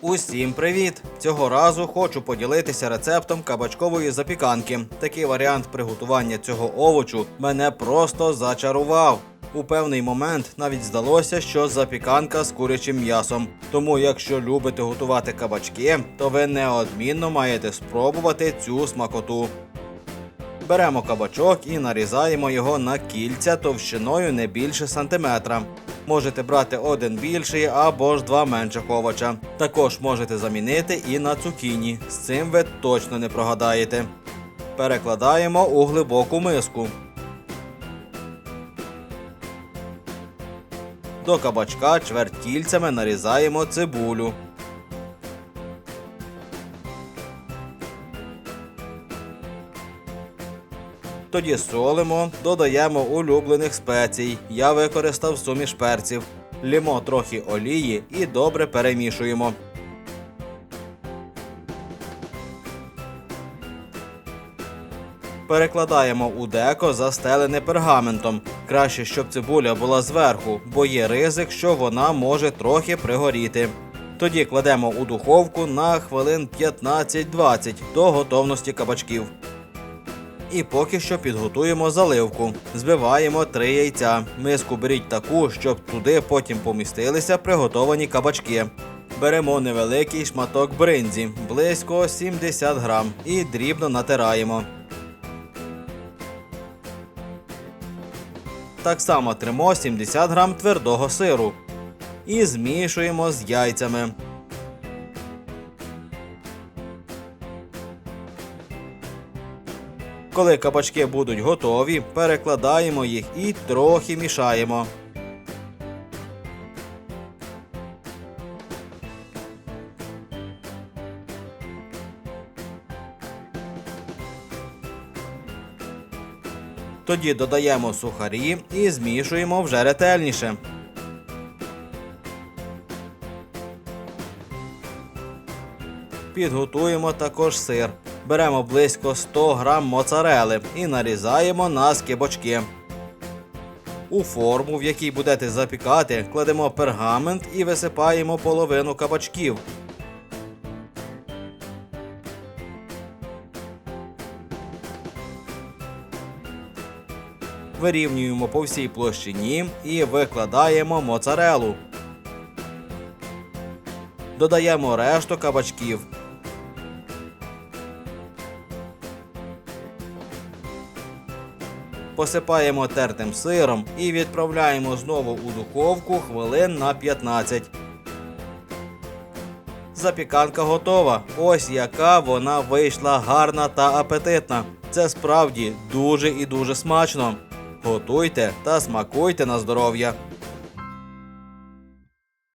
Усім привіт! Цього разу хочу поділитися рецептом кабачкової запіканки. Такий варіант приготування цього овочу мене просто зачарував. У певний момент навіть здалося, що запіканка з курячим м'ясом. Тому, якщо любите готувати кабачки, то ви неодмінно маєте спробувати цю смакоту. Беремо кабачок і нарізаємо його на кільця товщиною не більше сантиметра. Можете брати один більший або ж два менших овоча. Також можете замінити і на цукіні. З цим ви точно не прогадаєте. Перекладаємо у глибоку миску. До кабачка чверть нарізаємо цибулю. Тоді солимо, додаємо улюблених спецій. Я використав суміш перців. Лімо трохи олії і добре перемішуємо. Перекладаємо у деко, застелене пергаментом. Краще, щоб цибуля була зверху, бо є ризик, що вона може трохи пригоріти. Тоді кладемо у духовку на хвилин 15-20 до готовності кабачків. І поки що підготуємо заливку. Збиваємо три яйця. Миску беріть таку, щоб туди потім помістилися приготовані кабачки. Беремо невеликий шматок бринзі, близько 70 грам, і дрібно натираємо. Так само тримо 70 грам твердого сиру. І змішуємо з яйцями. Коли кабачки будуть готові, перекладаємо їх і трохи мішаємо. Тоді додаємо сухарі і змішуємо вже ретельніше. Підготуємо також сир. Беремо близько 100 грам моцарели і нарізаємо на скибочки. У форму, в якій будете запікати, кладемо пергамент і висипаємо половину кабачків. Вирівнюємо по всій площині і викладаємо моцарелу. Додаємо решту кабачків. Посипаємо тертим сиром і відправляємо знову у духовку хвилин на 15. Запіканка готова. Ось яка вона вийшла гарна та апетитна. Це справді дуже і дуже смачно. Готуйте та смакуйте на здоров'я.